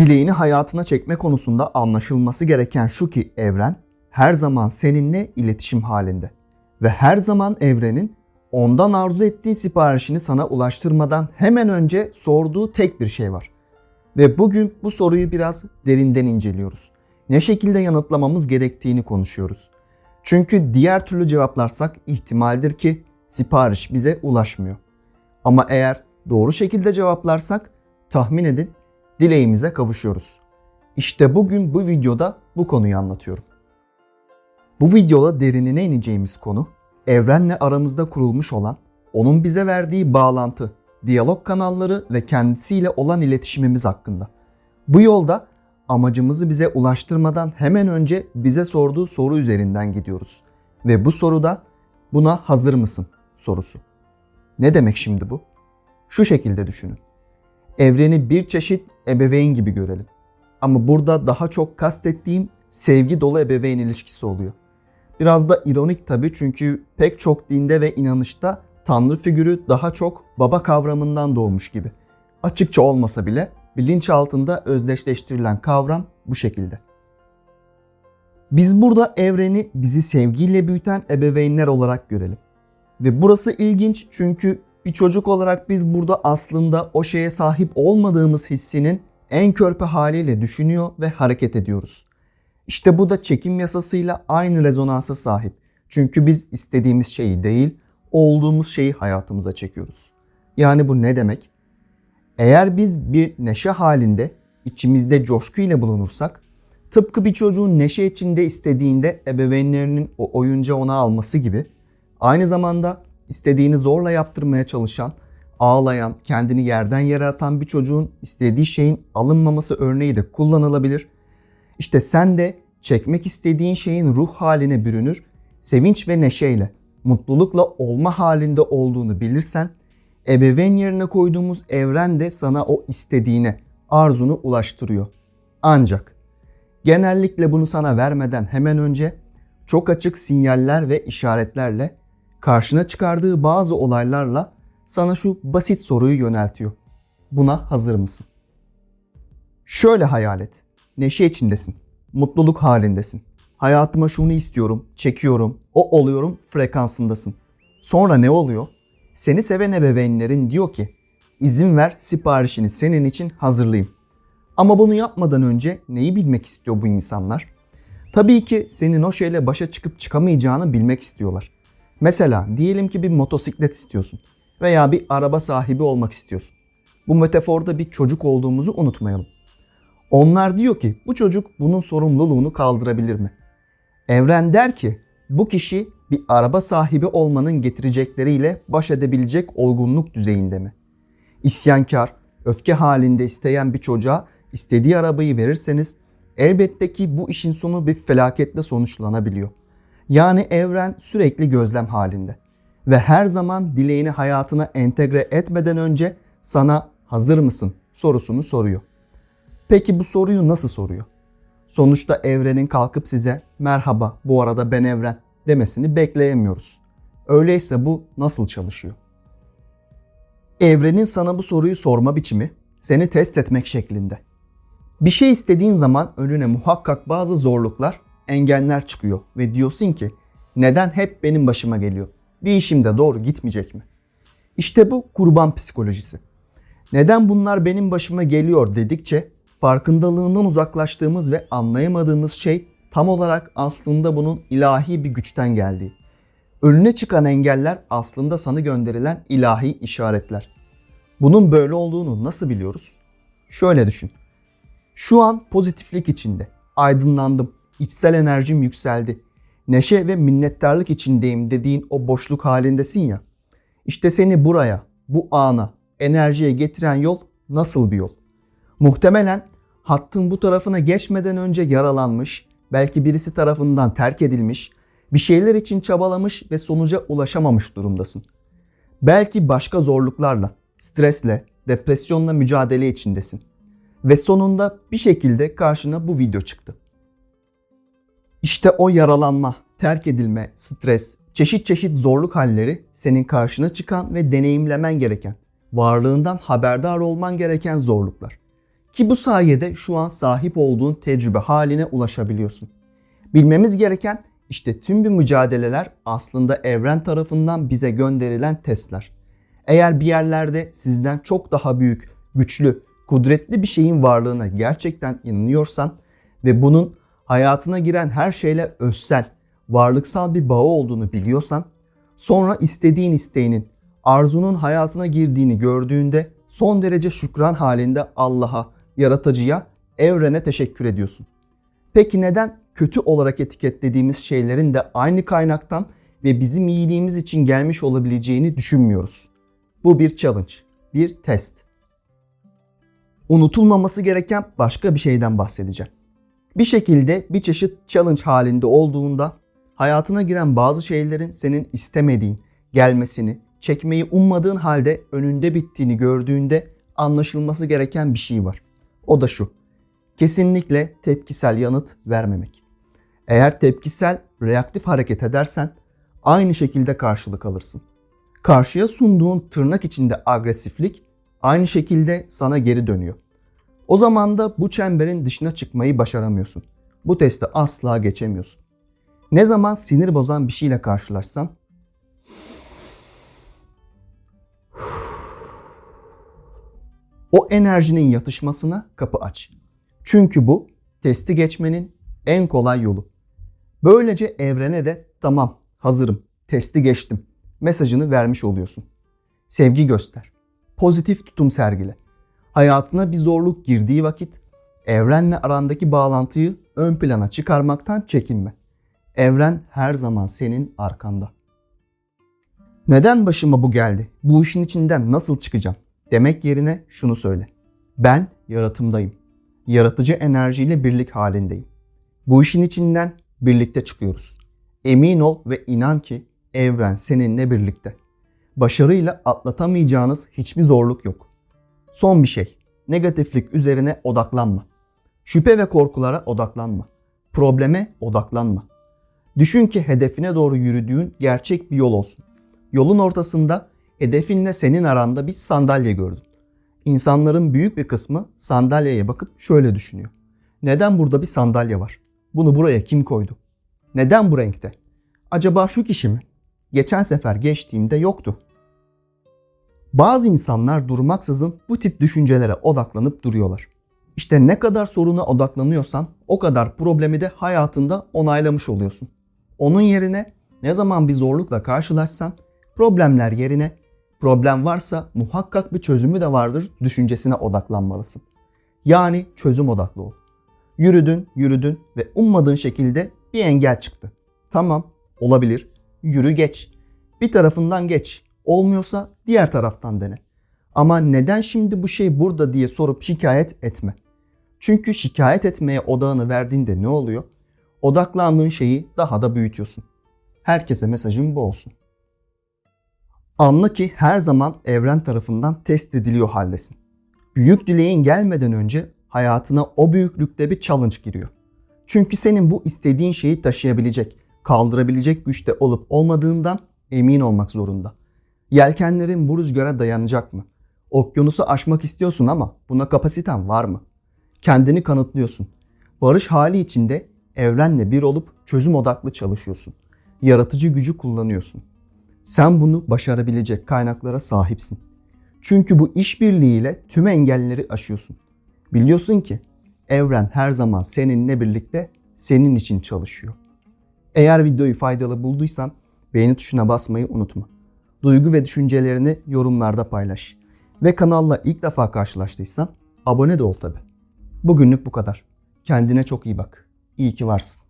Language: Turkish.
Dileğini hayatına çekme konusunda anlaşılması gereken şu ki evren her zaman seninle iletişim halinde. Ve her zaman evrenin ondan arzu ettiği siparişini sana ulaştırmadan hemen önce sorduğu tek bir şey var. Ve bugün bu soruyu biraz derinden inceliyoruz. Ne şekilde yanıtlamamız gerektiğini konuşuyoruz. Çünkü diğer türlü cevaplarsak ihtimaldir ki sipariş bize ulaşmıyor. Ama eğer doğru şekilde cevaplarsak tahmin edin dileğimize kavuşuyoruz. İşte bugün bu videoda bu konuyu anlatıyorum. Bu videoda derinine ineceğimiz konu evrenle aramızda kurulmuş olan onun bize verdiği bağlantı, diyalog kanalları ve kendisiyle olan iletişimimiz hakkında. Bu yolda amacımızı bize ulaştırmadan hemen önce bize sorduğu soru üzerinden gidiyoruz. Ve bu soruda buna hazır mısın sorusu. Ne demek şimdi bu? Şu şekilde düşünün. Evreni bir çeşit ebeveyn gibi görelim. Ama burada daha çok kastettiğim sevgi dolu ebeveyn ilişkisi oluyor. Biraz da ironik tabii çünkü pek çok dinde ve inanışta tanrı figürü daha çok baba kavramından doğmuş gibi. Açıkça olmasa bile bilinç altında özdeşleştirilen kavram bu şekilde. Biz burada evreni bizi sevgiyle büyüten ebeveynler olarak görelim. Ve burası ilginç çünkü bir çocuk olarak biz burada aslında o şeye sahip olmadığımız hissinin en körpe haliyle düşünüyor ve hareket ediyoruz. İşte bu da çekim yasasıyla aynı rezonansa sahip. Çünkü biz istediğimiz şeyi değil, olduğumuz şeyi hayatımıza çekiyoruz. Yani bu ne demek? Eğer biz bir neşe halinde içimizde coşku ile bulunursak, tıpkı bir çocuğun neşe içinde istediğinde ebeveynlerinin o oyuncağı ona alması gibi, aynı zamanda istediğini zorla yaptırmaya çalışan, ağlayan, kendini yerden yere atan bir çocuğun istediği şeyin alınmaması örneği de kullanılabilir. İşte sen de çekmek istediğin şeyin ruh haline bürünür, sevinç ve neşeyle, mutlulukla olma halinde olduğunu bilirsen, ebeveyn yerine koyduğumuz evren de sana o istediğine, arzunu ulaştırıyor. Ancak genellikle bunu sana vermeden hemen önce çok açık sinyaller ve işaretlerle karşına çıkardığı bazı olaylarla sana şu basit soruyu yöneltiyor. Buna hazır mısın? Şöyle hayal et. Neşe içindesin. Mutluluk halindesin. Hayatıma şunu istiyorum, çekiyorum, o oluyorum frekansındasın. Sonra ne oluyor? Seni seven ebeveynlerin diyor ki izin ver siparişini senin için hazırlayayım. Ama bunu yapmadan önce neyi bilmek istiyor bu insanlar? Tabii ki senin o şeyle başa çıkıp çıkamayacağını bilmek istiyorlar. Mesela diyelim ki bir motosiklet istiyorsun veya bir araba sahibi olmak istiyorsun. Bu metaforda bir çocuk olduğumuzu unutmayalım. Onlar diyor ki bu çocuk bunun sorumluluğunu kaldırabilir mi? Evren der ki bu kişi bir araba sahibi olmanın getirecekleriyle baş edebilecek olgunluk düzeyinde mi? İsyankar, öfke halinde isteyen bir çocuğa istediği arabayı verirseniz elbette ki bu işin sonu bir felaketle sonuçlanabiliyor. Yani evren sürekli gözlem halinde ve her zaman dileğini hayatına entegre etmeden önce sana hazır mısın sorusunu soruyor. Peki bu soruyu nasıl soruyor? Sonuçta evrenin kalkıp size merhaba bu arada ben evren demesini bekleyemiyoruz. Öyleyse bu nasıl çalışıyor? Evrenin sana bu soruyu sorma biçimi seni test etmek şeklinde. Bir şey istediğin zaman önüne muhakkak bazı zorluklar, engeller çıkıyor ve diyorsun ki neden hep benim başıma geliyor? Bir işim de doğru gitmeyecek mi? İşte bu kurban psikolojisi. Neden bunlar benim başıma geliyor dedikçe farkındalığından uzaklaştığımız ve anlayamadığımız şey tam olarak aslında bunun ilahi bir güçten geldiği. Önüne çıkan engeller aslında sana gönderilen ilahi işaretler. Bunun böyle olduğunu nasıl biliyoruz? Şöyle düşün. Şu an pozitiflik içinde. Aydınlandım. İçsel enerjim yükseldi. Neşe ve minnettarlık içindeyim dediğin o boşluk halindesin ya. İşte seni buraya, bu ana, enerjiye getiren yol nasıl bir yol? Muhtemelen hattın bu tarafına geçmeden önce yaralanmış, belki birisi tarafından terk edilmiş, bir şeyler için çabalamış ve sonuca ulaşamamış durumdasın. Belki başka zorluklarla, stresle, depresyonla mücadele içindesin. Ve sonunda bir şekilde karşına bu video çıktı. İşte o yaralanma, terk edilme, stres, çeşit çeşit zorluk halleri senin karşına çıkan ve deneyimlemen gereken, varlığından haberdar olman gereken zorluklar. Ki bu sayede şu an sahip olduğun tecrübe haline ulaşabiliyorsun. Bilmemiz gereken işte tüm bu mücadeleler aslında evren tarafından bize gönderilen testler. Eğer bir yerlerde sizden çok daha büyük, güçlü, kudretli bir şeyin varlığına gerçekten inanıyorsan ve bunun hayatına giren her şeyle özsel, varlıksal bir bağı olduğunu biliyorsan, sonra istediğin isteğinin, arzunun hayatına girdiğini gördüğünde son derece şükran halinde Allah'a, yaratıcıya, evrene teşekkür ediyorsun. Peki neden kötü olarak etiketlediğimiz şeylerin de aynı kaynaktan ve bizim iyiliğimiz için gelmiş olabileceğini düşünmüyoruz? Bu bir challenge, bir test. Unutulmaması gereken başka bir şeyden bahsedeceğim. Bir şekilde bir çeşit challenge halinde olduğunda hayatına giren bazı şeylerin senin istemediğin, gelmesini, çekmeyi ummadığın halde önünde bittiğini gördüğünde anlaşılması gereken bir şey var. O da şu. Kesinlikle tepkisel yanıt vermemek. Eğer tepkisel, reaktif hareket edersen aynı şekilde karşılık alırsın. Karşıya sunduğun tırnak içinde agresiflik aynı şekilde sana geri dönüyor. O zaman da bu çemberin dışına çıkmayı başaramıyorsun. Bu testi asla geçemiyorsun. Ne zaman sinir bozan bir şeyle karşılaşsan o enerjinin yatışmasına kapı aç. Çünkü bu testi geçmenin en kolay yolu. Böylece evrene de tamam hazırım testi geçtim mesajını vermiş oluyorsun. Sevgi göster. Pozitif tutum sergile. Hayatına bir zorluk girdiği vakit evrenle arandaki bağlantıyı ön plana çıkarmaktan çekinme. Evren her zaman senin arkanda. Neden başıma bu geldi? Bu işin içinden nasıl çıkacağım? Demek yerine şunu söyle. Ben yaratımdayım. Yaratıcı enerjiyle birlik halindeyim. Bu işin içinden birlikte çıkıyoruz. Emin ol ve inan ki evren seninle birlikte. Başarıyla atlatamayacağınız hiçbir zorluk yok. Son bir şey. Negatiflik üzerine odaklanma. Şüphe ve korkulara odaklanma. Probleme odaklanma. Düşün ki hedefine doğru yürüdüğün gerçek bir yol olsun. Yolun ortasında hedefinle senin aranda bir sandalye gördün. İnsanların büyük bir kısmı sandalyeye bakıp şöyle düşünüyor. Neden burada bir sandalye var? Bunu buraya kim koydu? Neden bu renkte? Acaba şu kişi mi? Geçen sefer geçtiğimde yoktu. Bazı insanlar durmaksızın bu tip düşüncelere odaklanıp duruyorlar. İşte ne kadar soruna odaklanıyorsan o kadar problemi de hayatında onaylamış oluyorsun. Onun yerine ne zaman bir zorlukla karşılaşsan problemler yerine problem varsa muhakkak bir çözümü de vardır düşüncesine odaklanmalısın. Yani çözüm odaklı ol. Yürüdün, yürüdün ve ummadığın şekilde bir engel çıktı. Tamam, olabilir. Yürü geç. Bir tarafından geç. Olmuyorsa diğer taraftan dene. Ama neden şimdi bu şey burada diye sorup şikayet etme. Çünkü şikayet etmeye odağını verdiğinde ne oluyor? Odaklandığın şeyi daha da büyütüyorsun. Herkese mesajım bu olsun. Anla ki her zaman evren tarafından test ediliyor haldesin. Büyük dileğin gelmeden önce hayatına o büyüklükte bir challenge giriyor. Çünkü senin bu istediğin şeyi taşıyabilecek, kaldırabilecek güçte olup olmadığından emin olmak zorunda. Yelkenlerin bu rüzgara dayanacak mı? Okyanusu aşmak istiyorsun ama buna kapasiten var mı? Kendini kanıtlıyorsun. Barış hali içinde evrenle bir olup çözüm odaklı çalışıyorsun. Yaratıcı gücü kullanıyorsun. Sen bunu başarabilecek kaynaklara sahipsin. Çünkü bu işbirliğiyle tüm engelleri aşıyorsun. Biliyorsun ki evren her zaman seninle birlikte senin için çalışıyor. Eğer videoyu faydalı bulduysan beğeni tuşuna basmayı unutma. Duygu ve düşüncelerini yorumlarda paylaş. Ve kanalla ilk defa karşılaştıysan abone de ol tabi. Bugünlük bu kadar. Kendine çok iyi bak. İyi ki varsın.